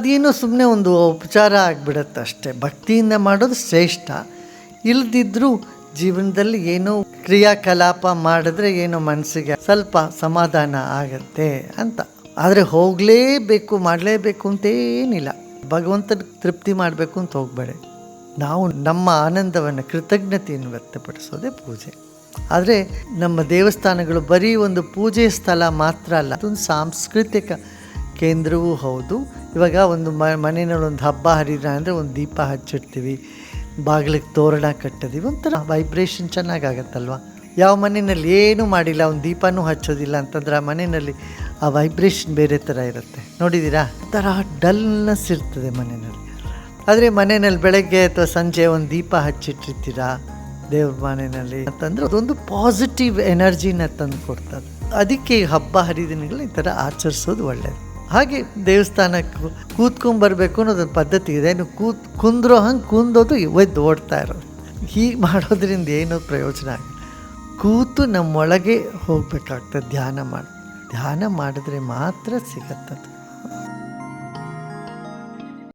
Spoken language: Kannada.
ಅದೇನೋ ಸುಮ್ಮನೆ ಒಂದು ಉಪಚಾರ ಆಗಿಬಿಡುತ್ತೆ ಅಷ್ಟೇ. ಭಕ್ತಿಯಿಂದ ಮಾಡೋದು ಶ್ರೇಷ್ಠ. ಇಲ್ದಿದ್ರೂ ಜೀವನದಲ್ಲಿ ಏನೋ ಕ್ರಿಯಾಕಲಾಪ ಮಾಡಿದ್ರೆ ಏನೋ ಮನಸ್ಸಿಗೆ ಸ್ವಲ್ಪ ಸಮಾಧಾನ ಆಗತ್ತೆ ಅಂತ. ಆದರೆ ಹೋಗಲೇಬೇಕು, ಮಾಡಲೇಬೇಕು ಅಂತೇನಿಲ್ಲ. ಭಗವಂತನ ತೃಪ್ತಿ ಮಾಡಬೇಕು ಅಂತ ಹೋಗಬೇಡಿ. ನಾವು ನಮ್ಮ ಆನಂದವನ್ನು ಕೃತಜ್ಞತೆಯನ್ನು ವ್ಯಕ್ತಪಡಿಸೋದೇ ಪೂಜೆ. ಆದರೆ ನಮ್ಮ ದೇವಸ್ಥಾನಗಳು ಬರೀ ಒಂದು ಪೂಜೆ ಸ್ಥಳ ಮಾತ್ರ ಅಲ್ಲ, ಅದೊಂದು ಸಾಂಸ್ಕೃತಿಕ ಕೇಂದ್ರವೂ ಹೌದು. ಇವಾಗ ಒಂದು ಮ, ಮನೆಯಲ್ಲಿ ಒಂದು ಹಬ್ಬ ಹರಿದ ಅಂದರೆ ಒಂದು ದೀಪ ಹಚ್ಚಿಡ್ತೀವಿ. ಬಾಗಿಲಿಗೆ ತೋರಣ ಕಟ್ಟಿದೀವಿ ಒಂಥರ ವೈಬ್ರೇಷನ್ ಚೆನ್ನಾಗಾಗತ್ತಲ್ವ? ಯಾವ ಮನೆಯಲ್ಲಿ ಏನೂ ಮಾಡಿಲ್ಲ, ಒಂದು ದೀಪನೂ ಹಚ್ಚೋದಿಲ್ಲ ಅಂತಂದ್ರೆ ಆ ಮನೆಯಲ್ಲಿ ಆ ವೈಬ್ರೇಷನ್ ಬೇರೆ ಥರ ಇರುತ್ತೆ. ನೋಡಿದ್ದೀರಾ? ಥರ ಡಲ್ನೆಸ್ ಇರ್ತದೆ ಮನೆಯಲ್ಲಿ. ಆದರೆ ಮನೆಯಲ್ಲಿ ಬೆಳಗ್ಗೆ ಅಥವಾ ಸಂಜೆ ಒಂದು ದೀಪ ಹಚ್ಚಿಟ್ಟಿರ್ತೀರಾ ದೇವ್ರ ಮನೆಯಲ್ಲಿ ಅಂತಂದ್ರೆ ಅದೊಂದು ಪಾಸಿಟಿವ್ ಎನರ್ಜಿನ ತಂದು ಕೊಡ್ತದೆ. ಅದಕ್ಕೆ ಹಬ್ಬ ಹರಿದಿನಗಳು ಈ ಥರ ಆಚರಿಸೋದು ಒಳ್ಳೆಯದು ಹಾಗೆ ದೇವಸ್ಥಾನಕ್ಕೆ ಕೂತ್ಕೊಂಬರ್ಬೇಕು ಅನ್ನೋದೊಂದು ಪದ್ಧತಿ ಇದೆ. ನೀವು ಕೂತ್, ಕುಂದ್ರೋ ಹಂಗೆ ಕುಂದೋದು ಒದ್ದು ಓಡ್ತಾ ಇರೋದು. ಹೀಗೆ ಮಾಡೋದ್ರಿಂದ ಏನೂ ಪ್ರಯೋಜನ ಆಗಿ ಕೂತು ನಮ್ಮೊಳಗೆ ಹೋಗಬೇಕಾಗ್ತದೆ. ಧ್ಯಾನ ಮಾಡಿ, ಧ್ಯಾನ ಮಾಡಿದ್ರೆ ಮಾತ್ರ ಸಿಗತ್ತದು.